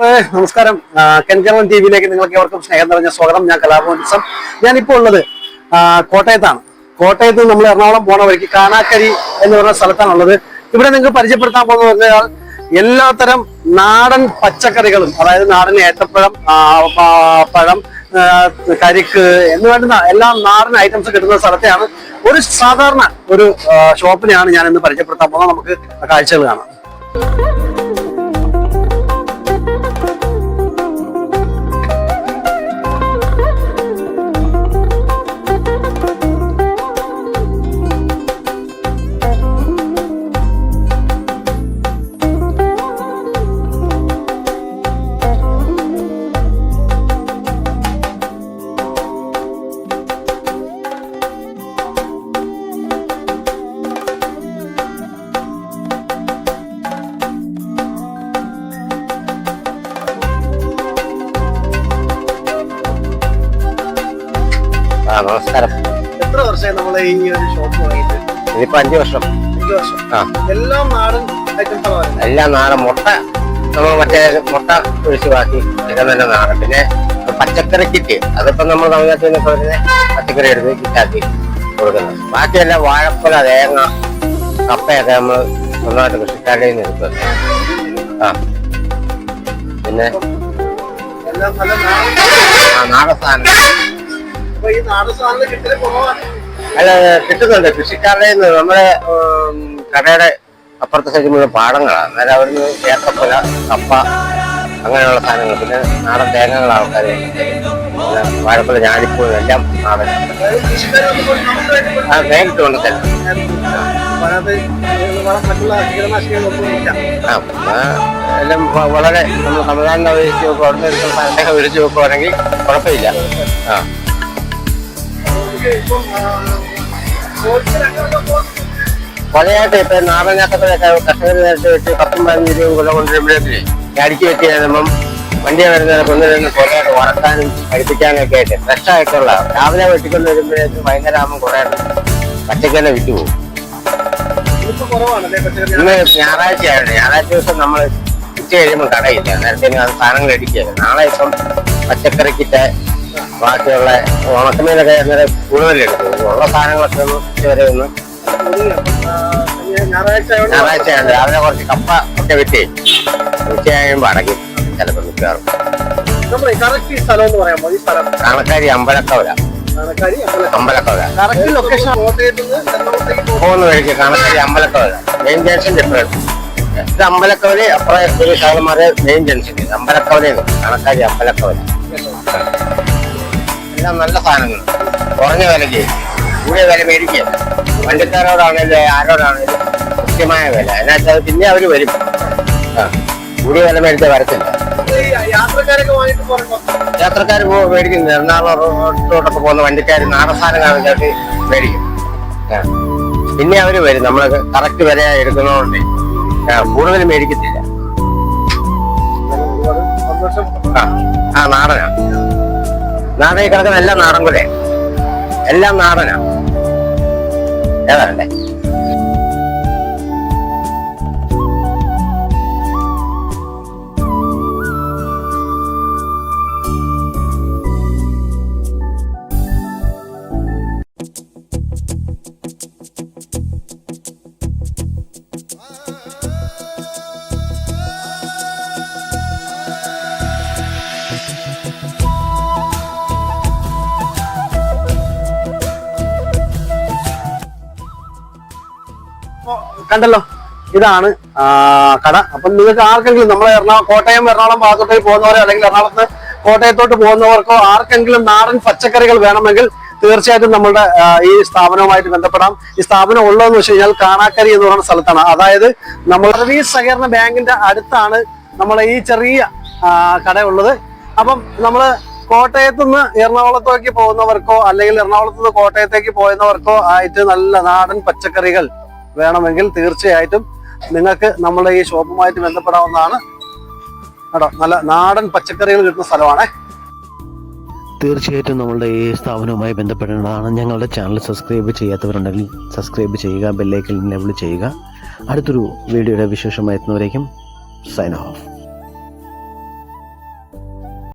നമസ്കാരം. ആ, കെൻകരൻ ടി വിയിലേക്ക് നിങ്ങൾക്ക് എവർക്കും സ്നേഹം നിറഞ്ഞ സ്വാഗതം. ഞാൻ കലാഭവൻസം. ഞാനിപ്പോൾ ഉള്ളത് കോട്ടയത്താണ്. കോട്ടയത്ത് നമ്മൾ എറണാകുളം പോണ വഴിക്ക് കാണാക്കരി എന്ന് പറയുന്ന സ്ഥലത്താണുള്ളത് ഇവിടെ നിങ്ങൾക്ക് പരിചയപ്പെടുത്താൻ പോകുന്നത് പറഞ്ഞാൽ എല്ലാത്തരം നാടൻ പച്ചക്കറികളും അതായത് നാടൻ ഏത്തപ്പഴം പഴം കരിക്ക് എന്ന് വേണ്ടുന്ന എല്ലാ നാടൻ ഐറ്റംസ് കിട്ടുന്ന സ്ഥലത്തെയാണ്. ഒരു സാധാരണ ഒരു ഷോപ്പിനെയാണ് ഞാൻ ഇന്ന് പരിചയപ്പെടുത്താൻ പോകുന്നത്. നമുക്ക് കാഴ്ചകൾ കാണാം. നമസ്കാരം എത്ര വർഷമായി നമ്മൾ ഈ ഒരു ഷോപ്പ് തുടങ്ങിയിട്ട്? ഇതിപ്പോ അഞ്ചു വർഷം. അഞ്ചു വർഷം. ആ. എല്ലാം നാടൻ ഐറ്റംസ് ആണ് എല്ലാം നാടൻ മുട്ട. നമ്മൾ മറ്റേ മുട്ട ഒഴിച്ച് ബാക്കി ഇതൊക്കെ തന്നെ നാടൻ. പിന്നെ പച്ചക്കറി കിറ്റ്. അതിപ്പോ നമ്മൾ തമിഴ്നാട്ടിൽ നിന്ന് വരുന്ന പച്ചക്കറി എടുത്ത് കിറ്റാക്കി കൊടുക്കുന്നത്. ബാക്കിയെല്ലാം വാഴപ്പല തേങ്ങ കപ്പയൊക്കെ നമ്മൾ നന്നായിട്ട് കൃഷിക്കാരുടെ നിന്ന് എടുക്കുന്നത്. ആ. പിന്നെ എല്ലാം ആ നാടൻ സാധനം. അല്ല കിട്ടുന്നുണ്ട്. കൃഷിക്കാരുടെ നിന്ന് നമ്മുടെ കടയുടെ അപ്പുറത്തെ മുഴുവൻ പാടങ്ങളാണ്. അന്നേരം അവിടുന്ന് ഏത്തപ്പുല കപ്പ അങ്ങനെയുള്ള സാധനങ്ങൾ. പിന്നെ നാടൻ തേങ്ങകൾ ആൾക്കാർ വാഴപ്പുല ഞാലിപ്പൂഴും എല്ലാം നാടൻ. അതായത് ആ നേരിട്ട് കൊണ്ട് തന്നെ ആ എല്ലാം വളരെ നമ്മൾ തമിഴ്നാടിനെ ഒഴിച്ച് നോക്കുക അവിടെ സാധനങ്ങൾ ഒഴിച്ച് നോക്കുവാണെങ്കിൽ കുഴപ്പമില്ല. ആ. കൊലയായിട്ട് ഇപ്പൊ നാടൻ ചക്കത്തിലൊക്കെ കർഷകർ നേരത്തെ വെച്ച് പത്തും പതിനഞ്ച് രൂപ കൊല കൊണ്ടുവരുമ്പോഴേക്കില്ലേ അടിച്ചു വെച്ച് കഴിയുമ്പം വണ്ടി വരുന്നതിനെ കൊണ്ടുവരുന്ന കൊലയായിട്ട് വറക്കാനും കഴിപ്പിക്കാനും ഒക്കെ ആയിട്ട് ഫ്രഷ് ആയിട്ടുള്ള രാവിലെ വെട്ടിക്കൊണ്ട് വരുമ്പോഴേക്കും വൈകുന്നേരം ആകുമ്പോൾ കുറേ പച്ചക്കറി വിറ്റ് പോകും. ഇപ്പൊ കുറവാണല്ലേ പച്ചക്കറി? ഇന്ന് ഞായറാഴ്ച ആയിരുന്നു ഞായറാഴ്ച ദിവസം നമ്മൾ ഉച്ച കഴിയുമ്പോൾ കടയില്ല. നേരത്തെ സാധനങ്ങൾ അടിക്കുകയാണ് നാളെ ഇപ്പം പച്ചക്കറിക്കിട്ട് ബാക്കിയുള്ള ഓണത്തിനൊക്കെ അന്നേരം കൂടുതലെടുക്കും ഉള്ള സാധനങ്ങളൊക്കെ ഒന്ന് ഇതുവരെ വരെ ഒന്ന് ഞായറാഴ്ചയാണ് രാവിലെ കുറച്ച് കപ്പ ഒക്കെ വിറ്റേ ഉച്ചയാകുമ്പോൾ അടങ്ങി ചിലപ്പോൾ മിക്കവാറും കാണക്കാരി അമ്പലക്കവല അമ്പലക്കവല പോകുന്ന വഴിക്ക് Kanakkari Ambalakkavala main junction difference ഇത് അമ്പലക്കവല അപ്പുറം ഒരു ശാലമാരെ മെയിൻ ജംഗ്ഷൻ അമ്പലക്കവലയാണ് കാണക്കാരി അമ്പലക്കവല എല്ലാം നല്ല സാധനങ്ങൾ. കുറഞ്ഞ വിലയ്ക്ക് കൂടിയ വില മേടിക്കുക വണ്ടിക്കാരോടാണെങ്കിലും ആരോടാണെങ്കിലും കൃത്യമായ വില. അതിനകത്ത് അത് പിന്നെ അവർ വരും. ആ കൂടിയ വില മേടിച്ച വരത്തില്ല. യാത്രക്കാർ മേടിക്കുന്നത് എറണാകുളം റോഡിലോട്ടൊക്കെ പോകുന്ന വണ്ടിക്കാർ നാടൻ സാധനം കാണിച്ചിട്ട് മേടിക്കും. പിന്നെ അവർ വരും. നമ്മൾ കറക്റ്റ് വില എടുക്കുന്നതുകൊണ്ട്. കൂടുതൽ മേടിക്കത്തില്ല. ആ നാടനാണ് നാടനാ. നാടൻ ഈ കിടക്കുന്ന എല്ലാം നാടൻ കൂടെ എല്ലാം നാടനാ. ഏതാണ്ടേ അപ്പൊ കണ്ടല്ലോ? ഇതാണ് കട. അപ്പൊ നിങ്ങൾക്ക് ആർക്കെങ്കിലും നമ്മളെ എറണാകുളം കോട്ടയം എറണാകുളം ഭാഗത്തോട്ടേക്ക് പോകുന്നവരോ അല്ലെങ്കിൽ എറണാകുളത്ത് കോട്ടയത്തോട്ട് പോകുന്നവർക്കോ ആർക്കെങ്കിലും നാടൻ പച്ചക്കറികൾ വേണമെങ്കിൽ തീർച്ചയായിട്ടും നമ്മളുടെ ഈ സ്ഥാപനവുമായിട്ട് ബന്ധപ്പെടാം. ഈ സ്ഥാപനം ഉള്ളതെന്ന് വെച്ച് കഴിഞ്ഞാൽ കാണാക്കരി എന്ന് പറയുന്ന സ്ഥലത്താണ്. അതായത് നമ്മൾ സർവീസ് സഹകരണ ബാങ്കിന്റെ അടുത്താണ് നമ്മളെ ഈ ചെറിയ കട ഉള്ളത്. അപ്പം നമ്മൾ കോട്ടയത്ത് നിന്ന് എറണാകുളത്തേക്ക് പോകുന്നവർക്കോ അല്ലെങ്കിൽ എറണാകുളത്ത് നിന്ന് കോട്ടയത്തേക്ക് പോകുന്നവർക്കോ ആയിട്ട് നല്ല നാടൻ പച്ചക്കറികൾ വേണമെങ്കിൽ തീർച്ചയായിട്ടും നിങ്ങൾക്ക് നമ്മുടെ ഈ ഷോപ്പുമായിട്ട് ബന്ധപ്പെടാവുന്നതാണ്. കേട്ടോ നല്ല നാടൻ പച്ചക്കറികൾ കിട്ടുന്ന സ്ഥലമാണ്. തീർച്ചയായിട്ടും നമ്മളുടെ ഈ സ്ഥാപനവുമായി ബന്ധപ്പെടേണ്ടതാണ് ഞങ്ങളുടെ ചാനൽ സബ്സ്ക്രൈബ് ചെയ്യാത്തവരുണ്ടെങ്കിൽ സബ്സ്ക്രൈബ് ചെയ്യുക ബെല്ലൈക്കൽ എനേബിൾ ചെയ്യുക. അടുത്തൊരു വീഡിയോയുടെ വിശേഷമായി എത്തുന്നവരേക്കും സൈൻ ഓഫ്